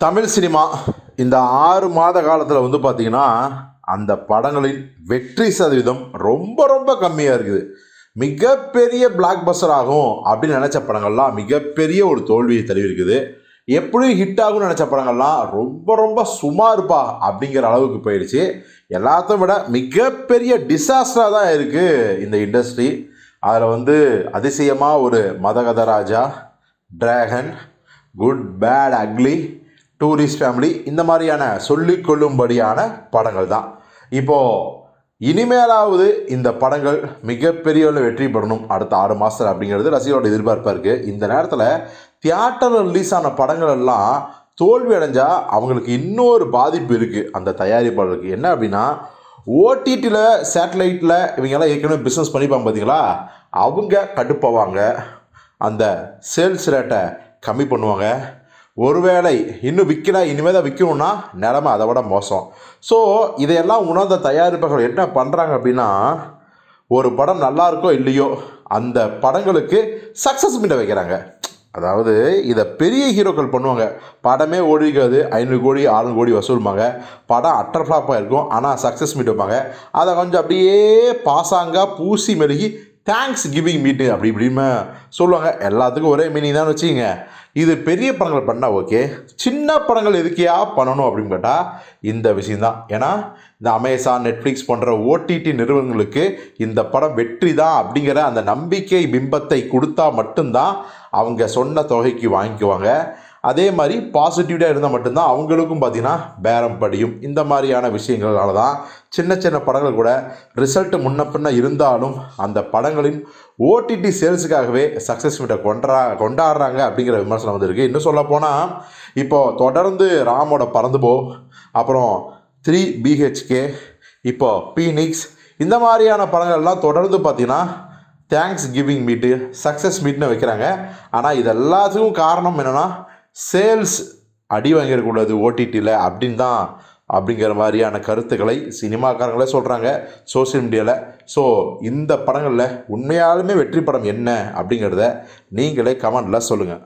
Tamil cinema இந்த ஆறு மாத காலத்தில் வந்து பார்த்திங்கன்னா அந்த படங்களின் வெற்றி சதவீதம் ரொம்ப ரொம்ப கம்மியாக இருக்குது. மிகப்பெரிய பிளாக் பஸ்டர் ஆகும் அப்படின்னு நினச்ச படங்கள்லாம் மிகப்பெரிய ஒரு தோல்வியை தருவிருக்குது எப்படியும் ஹிட் ஆகும்னு நினச்ச படங்கள்லாம் ரொம்ப ரொம்ப சுமாருப்பா அப்படிங்கிற அளவுக்கு போயிடுச்சு. எல்லாத்தையும் விட மிகப்பெரிய டிசாஸ்டராக தான் இருக்குது இந்த இண்டஸ்ட்ரி அதில் வந்து அதிசயமாக ஒரு Madagaja Raja Good Bad Ugly Tourist Family இந்த மாதிரியான சொல்லிக்கொள்ளும்படியான படங்கள் தான். இப்போது இனிமேலாவது இந்த படங்கள் மிகப்பெரிய வெற்றி பெறணும் அடுத்த ஆறு மாதம் அப்படிங்கிறது ரசிகர்களோட எதிர்பார்ப்பாக இருக்குது இந்த நேரத்தில் தியேட்டரில் ரிலீஸ் ஆன படங்கள் எல்லாம் தோல்வி அடைஞ்சால் அவங்களுக்கு இன்னொரு பாதிப்பு இருக்குது அந்த தயாரிப்பாளருக்கு என்ன அப்படின்னா ஓடிடியில் சேட்டலைட்டில் இவங்கெல்லாம் ஏற்கனவே பிஸ்னஸ் பண்ணிப்பாங்க பார்த்தீங்களா அவங்க கடுப்பாவாங்க அந்த சேல்ஸ் ரேட்டை கம்மி பண்ணுவாங்க. ஒருவேளை இன்னும் விற்கல இனிமேல் தான் விற்கணும்னா நிலமை அதை விட மோசம். ஸோ இதையெல்லாம் உணர்ந்த தயாரிப்புகள் என்ன பண்ணுறாங்க அப்படின்னா ஒரு படம் நல்லா இருக்கோ இல்லையோ அந்த படங்களுக்கு சக்ஸஸ் மீட்டை வைக்கிறாங்க. அதாவது இதை பெரிய ஹீரோக்கள் பண்ணுவாங்க. படமே ஓடிக்காது ஐநூறு கோடி ஆறுநூறு கோடி வசூலுமாங்க படம் அட்டர் ஃப்ளாப்பாக இருக்கும் ஆனால் சக்ஸஸ் மீட் வைப்பாங்க அதை கொஞ்சம் அப்படியே பாசாங்காக பூசி மெழுகி தேங்க்ஸ் கிவிங் மீட்டு அப்படி இப்படின்னு சொல்லுவாங்க. எல்லாத்துக்கும் ஒரே மீனிங் தான் வச்சுக்கோங்க. இது பெரிய படங்கள் பண்ணால் ஓகே சின்ன படங்கள் எதுக்கையா பண்ணணும் அப்படின்னு கேட்டால் இந்த விஷயந்தான் ஏன்னா இந்த அமேசான் நெட்ஃப்ளிக்ஸ் போன்ற ஓடிடி நிறுவனங்களுக்கு இந்த படம் வெற்றி தான் அப்படிங்கிற அந்த நம்பிக்கை பிம்பத்தை கொடுத்தா மட்டும்தான் அவங்க சொன்ன தொகைக்கு வாங்கிக்குவாங்க. அதே மாதிரி பாசிட்டிவாக இருந்தால் மட்டும்தான் அவங்களுக்கும் பார்த்திங்கன்னா பேரம் படியும். இந்த மாதிரியான விஷயங்களால தான் சின்ன சின்ன படங்கள் கூட ரிசல்ட் முன்ன பின்ன இருந்தாலும் அந்த படங்களின் ஓடிடி சேல்ஸுக்காகவே சக்ஸஸ் மீட்டை கொண்டா கொண்டாடுறாங்க அப்படிங்கிற விமர்சனம் வந்திருக்கு. இன்னும் சொல்ல போனால் இப்போது தொடர்ந்து ராமோட பறந்துபோ அப்புறம் த்ரீ பிஹெச்கே இப்போ பீனிக்ஸ் இந்த மாதிரியான படங்கள்லாம் தொடர்ந்து பார்த்தீங்கன்னா தேங்க்ஸ் கிவிங் மீட்டு சக்ஸஸ் மீட்னு வைக்கிறாங்க. ஆனால் இது எல்லாத்துக்கும் காரணம் என்னென்னா சேல்ஸ் அடி வாங்கிடக்கூடாது ஓடிடியில் அப்படின்னு தான் அப்படிங்கிற மாதிரியான கருத்துக்களை சினிமாக்காரங்களே சொல்கிறாங்க சோஷியல் மீடியாவில். ஸோ இந்த படங்களில் உண்மையாலுமே வெற்றி படம் என்ன அப்படிங்கிறத நீங்களே கமெண்டில் சொல்லுங்கள்.